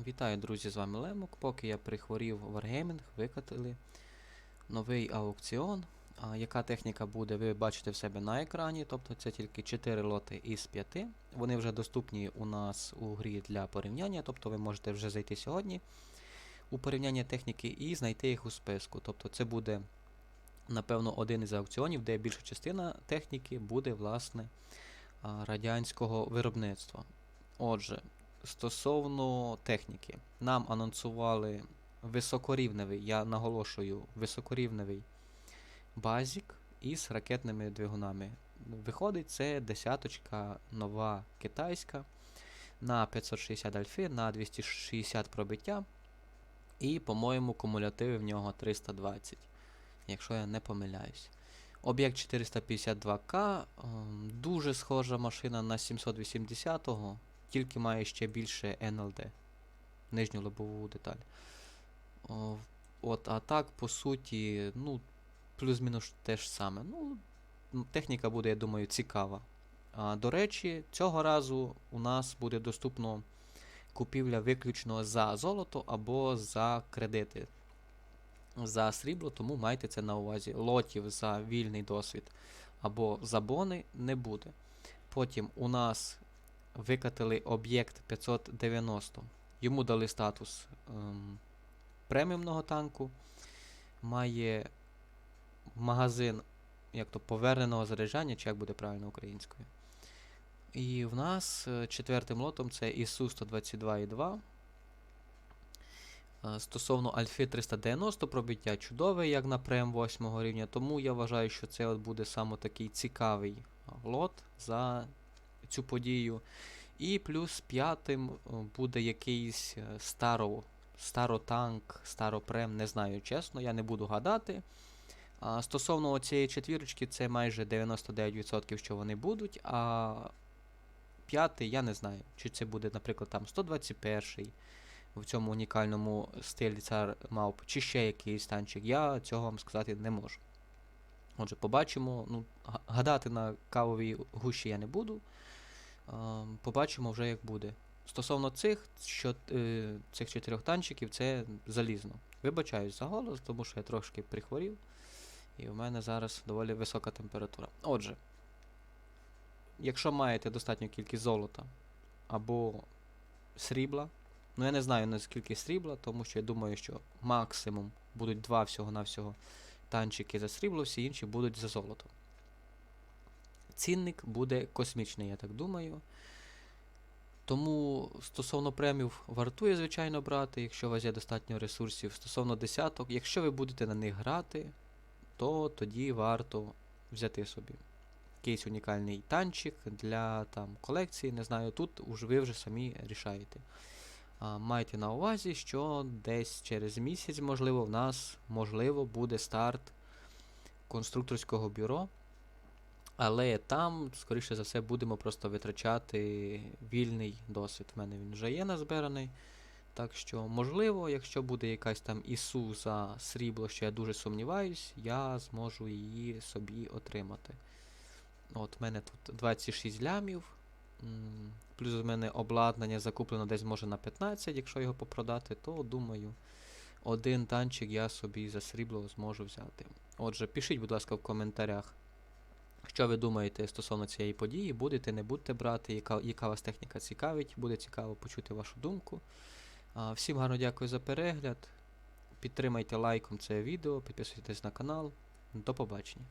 Вітаю, друзі, з вами Лемок. Поки я прихворів Wargaming, викатили новий аукціон. А, яка техніка буде, ви бачите в себе на екрані, тобто це тільки 4 лоти із 5. Вони вже доступні у нас у грі для порівняння, тобто ви можете вже зайти сьогодні у порівняння техніки і знайти їх у списку. Тобто це буде, напевно, один із аукціонів, де більша частина техніки буде, власне, радянського виробництва. Отже, Стосовно техніки, нам анонсували високорівневий, я наголошую, високорівневий базік із ракетними двигунами. Виходить, це десяточка нова китайська на 560 альфи, на 260 пробиття. І, по-моєму, кумулятиви в нього 320, якщо я не помиляюсь. Об'єкт 452К, ем, дуже схожа машина на 780-го тільки має ще більше NLD, нижню лобову деталь. О, от, А так, по суті, ну, плюс-мінус те ж саме. Ну, Техніка буде, я думаю, цікава. А, до речі, цього разу у нас буде доступно купівля виключно за золото або за кредити. За срібло, тому майте це на увазі. Лотів за вільний досвід або за бони не буде. Потім у нас викатили об'єкт 590. Йому дали статус ем, преміумного танку. Має магазин як то поверненого заряджання, чи як буде правильно українською. І в нас е, четвертим лотом це ісу 122.2. Е, Стосовно Альфи 390 пробиття чудове, як на прем 8 рівня, тому я вважаю, що це от буде саме такий цікавий лот за цю подію. І плюс п'ятим е, буде якийсь е, старо, старотанк, старопрем, не знаю чесно, я не буду гадати. А, стосовно цієї четвірочки, це майже 99%, що вони будуть. А п'ятий, я не знаю, чи це буде, наприклад, там 121-й в цьому унікальному стилі цар мавп, чи ще якийсь танчик. Я цього вам сказати не можу. Отже, побачимо. Ну, гадати на кавовій гущі я не буду. А, Побачимо вже, як буде. Стосовно цих, що, е, цих чотирьох танчиків, це залізно. Вибачаюсь за голос, тому що я трошки прихворів. І в мене зараз доволі висока температура. Отже, якщо маєте достатню кількість золота або срібла, ну я не знаю наскільки срібла, тому що я думаю, що максимум будуть два всього-навсього танчики за срібло, всі інші будуть за золото. Цінник буде космічний, я так думаю. Тому стосовно премів вартує, звичайно, брати, якщо у вас є достатньо ресурсів. Стосовно десяток, якщо ви будете на них грати, то тоді варто взяти собі якийсь унікальний танчик для там, колекції, не знаю, тут уж ви вже самі рішаєте. А, майте на увазі, що десь через місяць, можливо, в нас можливо буде старт конструкторського бюро. Але там, скоріше за все, будемо просто витрачати вільний досвід. У мене він вже є назбираний. Так що, можливо, якщо буде якась там ісу за срібло, що я дуже сумніваюсь, я зможу її собі отримати. От, в мене тут 26 лямів. Плюс у мене обладнання закуплено десь може на 15, якщо його попродати, то думаю, один танчик я собі за срібло зможу взяти. Отже, пишіть, будь ласка, в коментарях. Що ви думаєте стосовно цієї події, будете, не будете брати, яка, яка вас техніка цікавить, буде цікаво почути вашу думку. А, всім гарно дякую за перегляд. Підтримайте лайком це відео, підписуйтесь на канал. До побачення.